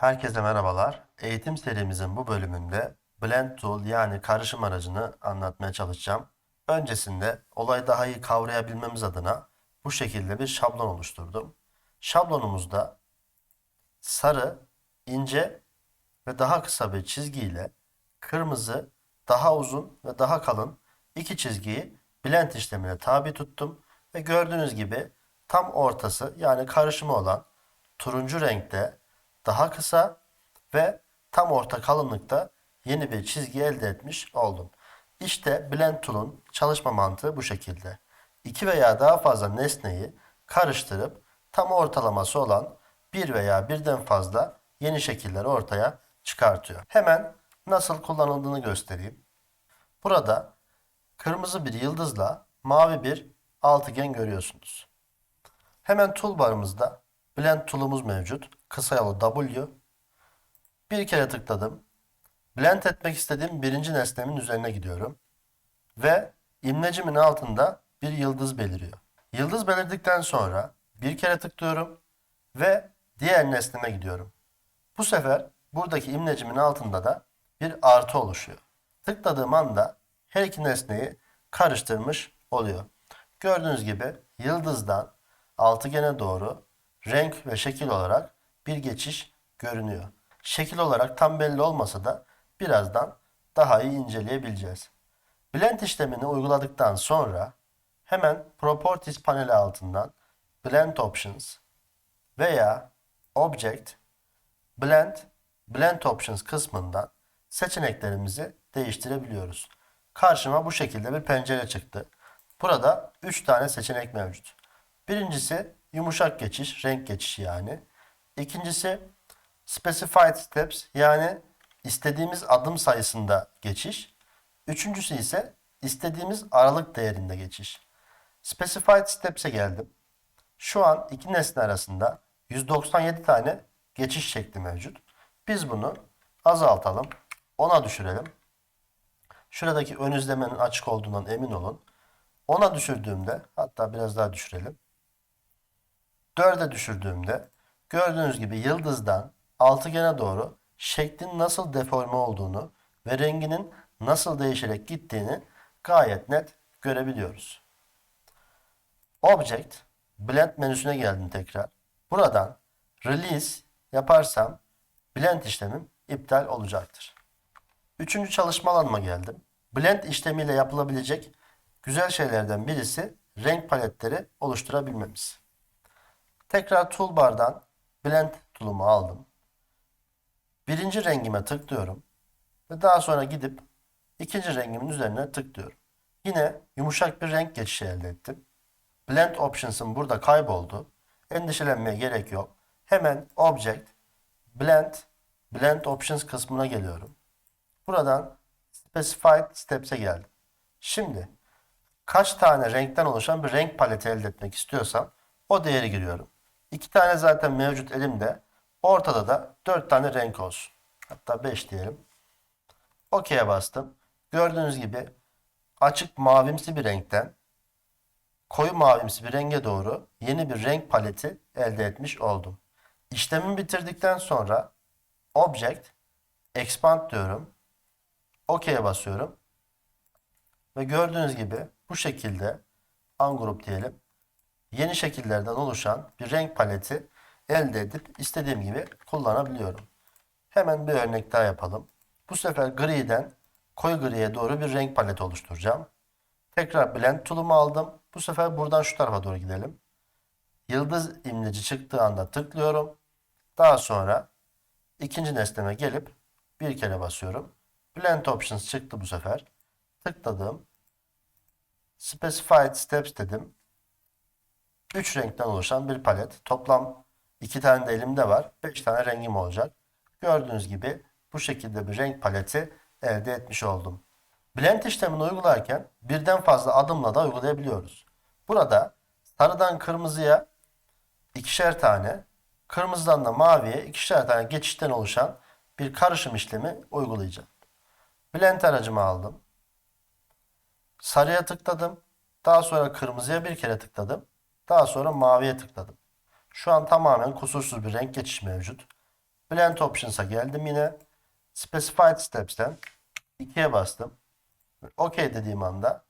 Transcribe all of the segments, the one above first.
Herkese merhabalar. Eğitim serimizin bu bölümünde Blend Tool yani karışım aracını anlatmaya çalışacağım. Öncesinde olayı daha iyi kavrayabilmemiz adına bu şekilde bir şablon oluşturdum. Şablonumuzda sarı, ince ve daha kısa bir çizgiyle kırmızı, daha uzun ve daha kalın iki çizgiyi blend işlemine tabi tuttum ve gördüğünüz gibi tam ortası yani karışımı olan turuncu renkte daha kısa ve tam orta kalınlıkta yeni bir çizgi elde etmiş oldum. İşte Blend Tool'un çalışma mantığı bu şekilde. İki veya daha fazla nesneyi karıştırıp tam ortalaması olan bir veya birden fazla yeni şekiller ortaya çıkartıyor. Hemen nasıl kullanıldığını göstereyim. Burada kırmızı bir yıldızla mavi bir altıgen görüyorsunuz. Hemen toolbarımızda Blend tool'umuz mevcut. Kısa W. Bir kere tıkladım. Blend etmek istediğim birinci nesnemin üzerine gidiyorum. Ve imlecimin altında bir yıldız beliriyor. Yıldız belirdikten sonra bir kere tıklıyorum ve diğer nesneme gidiyorum. Bu sefer buradaki imlecimin altında da bir artı oluşuyor. Tıkladığım anda her iki nesneyi karıştırmış oluyor. Gördüğünüz gibi yıldızdan altıgene doğru renk ve şekil olarak bir geçiş görünüyor. Şekil olarak tam belli olmasa da birazdan daha iyi inceleyebileceğiz. Blend işlemini uyguladıktan sonra hemen Properties paneli altından Blend Options veya Object Blend Blend Options kısmından seçeneklerimizi değiştirebiliyoruz. Karşıma bu şekilde bir pencere çıktı. Burada 3 tane seçenek mevcut. Birincisi yumuşak geçiş, renk geçişi yani. İkincisi specified steps yani istediğimiz adım sayısında geçiş. Üçüncüsü ise istediğimiz aralık değerinde geçiş. Specified steps'e geldim. Şu an iki nesne arasında 197 tane geçiş şekli mevcut. Biz bunu azaltalım. 10'a düşürelim. Şuradaki ön izlemenin açık olduğundan emin olun. 10'a düşürdüğümde hatta biraz daha düşürelim. 4'e düşürdüğümde gördüğünüz gibi yıldızdan altıgene doğru şeklin nasıl deforme olduğunu ve renginin nasıl değişerek gittiğini gayet net görebiliyoruz. Object, Blend menüsüne geldim tekrar. Buradan Release yaparsam Blend işlemim iptal olacaktır. Üçüncü çalışma alanıma geldim. Blend işlemiyle yapılabilecek güzel şeylerden birisi renk paletleri oluşturabilmemiz. Tekrar toolbar'dan Blend tool'umu aldım. Birinci rengime tıklıyorum. Ve daha sonra gidip ikinci rengimin üzerine tıklıyorum. Yine yumuşak bir renk geçişi elde ettim. Blend Options'ım burada kayboldu. Endişelenmeye gerek yok. Hemen Object, Blend, Blend Options kısmına geliyorum. Buradan Specified Steps'e geldim. Şimdi kaç tane renkten oluşan bir renk paleti elde etmek istiyorsam o değeri giriyorum. İki tane zaten mevcut elimde. Ortada da dört tane renk olsun. Hatta beş diyelim. OK'ye bastım. Gördüğünüz gibi açık mavimsi bir renkten koyu mavimsi bir renge doğru yeni bir renk paleti elde etmiş oldum. İşlemimi bitirdikten sonra Object, Expand diyorum. OK'ye basıyorum. Ve gördüğünüz gibi bu şekilde ungroup diyelim. Yeni şekillerden oluşan bir renk paleti elde edip istediğim gibi kullanabiliyorum. Hemen bir örnek daha yapalım. Bu sefer griden koyu griye doğru bir renk paleti oluşturacağım. Tekrar blend tool'umu aldım. Bu sefer buradan şu tarafa doğru gidelim. Yıldız imleci çıktığı anda tıklıyorum. Daha sonra ikinci nesneme gelip bir kere basıyorum. Blend Options çıktı bu sefer. Tıkladım. Specified Steps dedim. 3 renkten oluşan bir palet. Toplam 2 tane de elimde var. 5 tane rengim olacak. Gördüğünüz gibi bu şekilde bir renk paleti elde etmiş oldum. Blend işlemini uygularken birden fazla adımla da uygulayabiliyoruz. Burada sarıdan kırmızıya ikişer tane, kırmızıdan da maviye ikişer tane geçişten oluşan bir karışım işlemi uygulayacağım. Blend aracımı aldım. Sarıya tıkladım. Daha sonra kırmızıya bir kere tıkladım. Daha sonra maviye tıkladım. Şu an tamamen kusursuz bir renk geçişi mevcut. Blend Options'a geldim yine. Specified Steps'ten 2'ye bastım. OK dediğim anda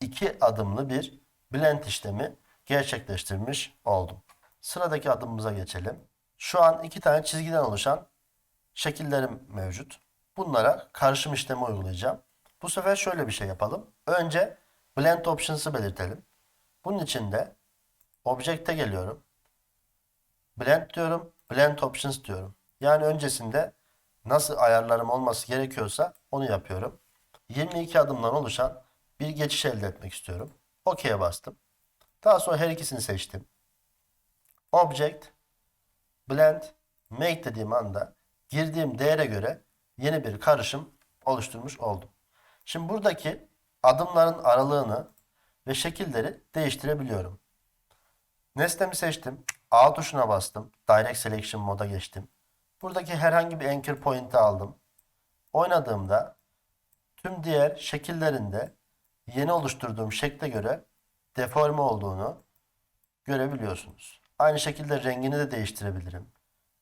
iki adımlı bir blend işlemi gerçekleştirmiş oldum. Sıradaki adımımıza geçelim. Şu an iki tane çizgiden oluşan şekillerim mevcut. Bunlara karışım işlemi uygulayacağım. Bu sefer şöyle bir şey yapalım. Önce Blend Options'ı belirtelim. Bunun için de Object'e geliyorum. Blend diyorum. Blend Options diyorum. Yani öncesinde nasıl ayarlarım olması gerekiyorsa onu yapıyorum. 22 adımdan oluşan bir geçiş elde etmek istiyorum. OK'ye bastım. Daha sonra her ikisini seçtim. Object, Blend, Make dediğim anda girdiğim değere göre yeni bir karışım oluşturmuş oldum. Şimdi buradaki adımların aralığını ve şekilleri değiştirebiliyorum. Nesnemi seçtim. A tuşuna bastım. Direct Selection moda geçtim. Buradaki herhangi bir anchor point'i aldım. Oynadığımda tüm diğer şekillerinde yeni oluşturduğum şekle göre deforme olduğunu görebiliyorsunuz. Aynı şekilde rengini de değiştirebilirim.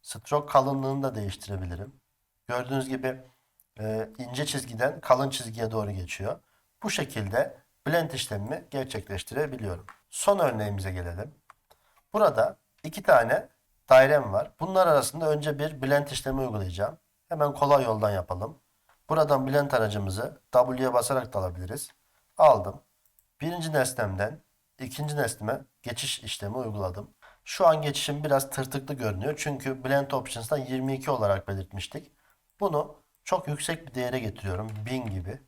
Stroke kalınlığını da değiştirebilirim. Gördüğünüz gibi e, ince çizgiden kalın çizgiye doğru geçiyor. Bu şekilde blend işlemimi gerçekleştirebiliyorum. Son örneğimize gelelim. Burada iki tane dairem var. Bunlar arasında önce bir blend işlemi uygulayacağım. Hemen kolay yoldan yapalım. Buradan blend aracımızı W'ye basarak da alabiliriz. Aldım. Birinci nesnemden ikinci nesneme geçiş işlemi uyguladım. Şu an geçişim biraz tırtıklı görünüyor. Çünkü Blend Options'tan 22 olarak belirtmiştik. Bunu çok yüksek bir değere getiriyorum. 1000 gibi.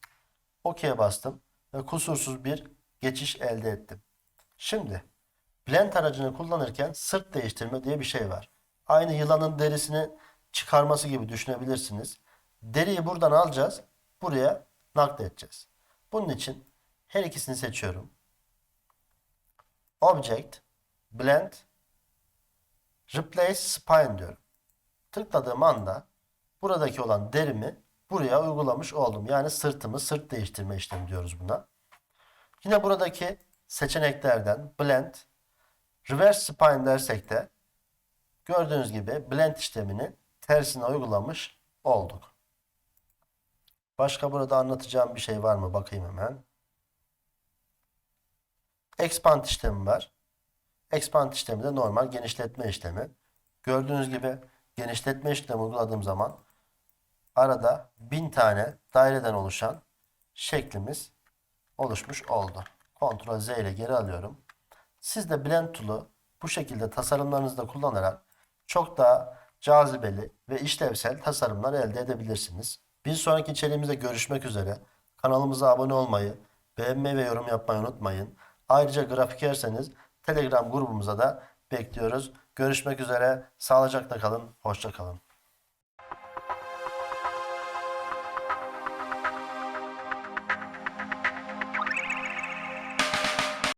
OK'ye bastım ve kusursuz bir geçiş elde ettim. Şimdi Blend aracını kullanırken sırt değiştirme diye bir şey var. Aynı yılanın derisini çıkarması gibi düşünebilirsiniz. Deriyi buradan alacağız. Buraya nakledeceğiz. Bunun için her ikisini seçiyorum. Object, Blend, Replace Spine diyorum. Tıkladığım anda buradaki olan derimi buraya uygulamış oldum. Yani sırtımı sırt değiştirme işlemi diyoruz buna. Yine buradaki seçeneklerden Blend, Reverse Spine dersek de gördüğünüz gibi blend işlemini tersine uygulamış olduk. Başka burada anlatacağım bir şey var mı? Bakayım hemen. Expand işlemi var. Expand işlemi de normal genişletme işlemi. Gördüğünüz gibi genişletme işlemi uyguladığım zaman arada bin tane daireden oluşan şeklimiz oluşmuş oldu. Ctrl Z ile geri alıyorum. Siz de Blend Tool'u bu şekilde tasarımlarınızda kullanarak çok daha cazibeli ve işlevsel tasarımlar elde edebilirsiniz. Bir sonraki içeriğimizde görüşmek üzere. Kanalımıza abone olmayı, beğenmeyi ve yorum yapmayı unutmayın. Ayrıca grafikerseniz Telegram grubumuza da bekliyoruz. Görüşmek üzere. Sağlıcakla kalın. Hoşça kalın.